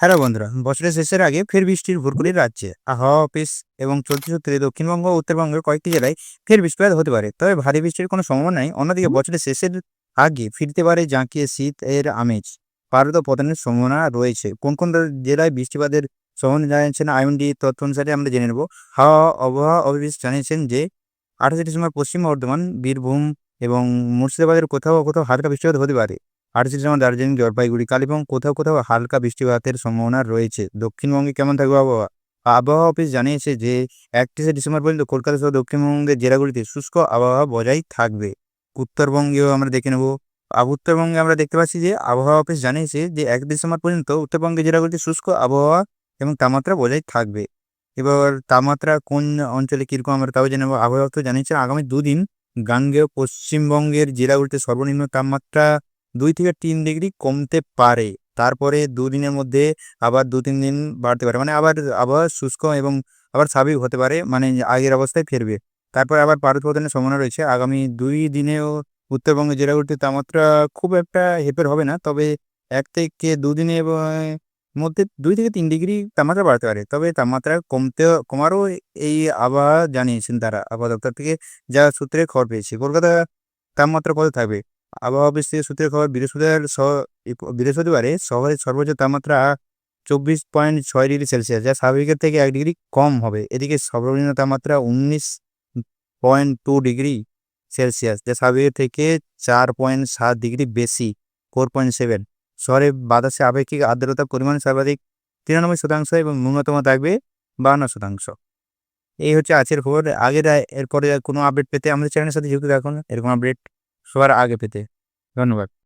Hello বন্ধুরা, বছরের শেষের আগে ফের বৃষ্টির ভুরকুড়ি রাজ্যে আবহাওয়া, অফিস এবং চলতি সূত্রে দক্ষিণবঙ্গ ও উত্তরবঙ্গের কয়েকটি জেলায় ফের বৃষ্টিপাত হতে পারে। তবে ভারী বৃষ্টির কোনো সম্ভাবনা নেই। অন্যদিকে বছরের শেষের আগে ফিরতে পারে জাঁকিয়ে শীত এর আমেজ। পারদ পতনের সম্ভাবনা রয়েছে। কোন কোন জেলায় বৃষ্টিপাতের সম্ভাবনা জানিয়েছেন আইএমডি তথ্য অনুসারে আমরা জেনে নেব। হাওয়া, আবহাওয়া অফিস জানিয়েছেন যে আঠাশে ডিসেম্বর পশ্চিম বর্ধমান, বীরভূম এবং মুর্শিদাবাদের কোথাও কোথাও হালকা বৃষ্টিপাত হতে পারে। আঠাশে ডিসেম্বর দার্জিলিং জলপাইগুড়ি, কালিম্পং কোথাও কোথাও হালকা বৃষ্টিপাতের সম্ভাবনা রয়েছে। দক্ষিণবঙ্গে কেমন থাকবে আবহাওয়া? আবহাওয়া অফিস জানিয়েছে যে, একত্রিশে ডিসেম্বর পর্যন্ত কলকাতা সহ দক্ষিণবঙ্গের জেলাগুলিতে শুষ্ক আবহাওয়া বজায় থাকবে। উত্তরবঙ্গেও আমরা দেখে নেব। উত্তরবঙ্গে আমরা দেখতে পাচ্ছি যে, আবহাওয়া অফিস জানিয়েছে যে, এক ডিসেম্বর পর্যন্ত উত্তরবঙ্গের জেলাগুলিতে শুষ্ক আবহাওয়া এবং তাপমাত্রা বজায় থাকবে। এবার তাপমাত্রা কোন অঞ্চলে কীরকম আমরা তাও জেনে নেব। আবহাওয়া অফিস জানিয়েছে, আগামী দুদিন গাঙ্গেয় পশ্চিমবঙ্গের জেলাগুলিতে সর্বনিম্ন তাপমাত্রা দুই থেকে তিন ডিগ্রি কমতে পারে। তারপরে দুদিনের মধ্যে আবার দু তিন দিন বাড়তে পারে। মানে আবার আবহাওয়া শুষ্ক এবং আবার স্বাভাবিক হতে পারে মানে আগের অবস্থায় ফিরবে। তারপর আবার পারদ পতনের সম্ভাবনা রয়েছে। আগামী দুই দিনেও উত্তরবঙ্গের জেলাগুলিতে তাপমাত্রা খুব একটা হেপের হবে না, তবে এক থেকে দুদিনে মধ্যে দুই থেকে তিন ডিগ্রি তাপমাত্রা বাড়তে পারে। তবে তাপমাত্রা কমতে, কমারও এই আবহাওয়া জানিয়েছেন তারা। আবহাওয়া দপ্তর থেকে যা সূত্রে খবর পেয়েছি, কলকাতা তাপমাত্রা কত থাকবে? আবহাওয়া থেকে সূত্রের খবর, বৃহস্পতিবার বৃহস্পতিবারে শহরের সর্বোচ্চ তাপমাত্রা চব্বিশ পয়েন্ট ছয় ডিগ্রি সেলসিয়াস, যা স্বাভাবিকের থেকে এক ডিগ্রি কম হবে। এদিকে সর্বনিম্ন তাপমাত্রা উনিশ পয়েন্ট টু ডিগ্রি সেলসিয়াস, যা স্বাভাবিকের থেকে চার পয়েন্ট সাত ডিগ্রি বেশি ফোর পয়েন্ট সেভেন শহরে বাতাসে আপেক্ষিক আর্দ্রতার পরিমাণ সর্বাধিক তিরানব্বই শতাংশ এবং ন্যূনতম থাকবে বাহান্ন শতাংশ। এই হচ্ছে আজকের খবর। আগের এরপরে কোনো আপডেট পেতে আমাদের চ্যানেলের সাথে যুক্ত থাকুন। এরকম আপডেট সবার আগে পেতে। ধন্যবাদ।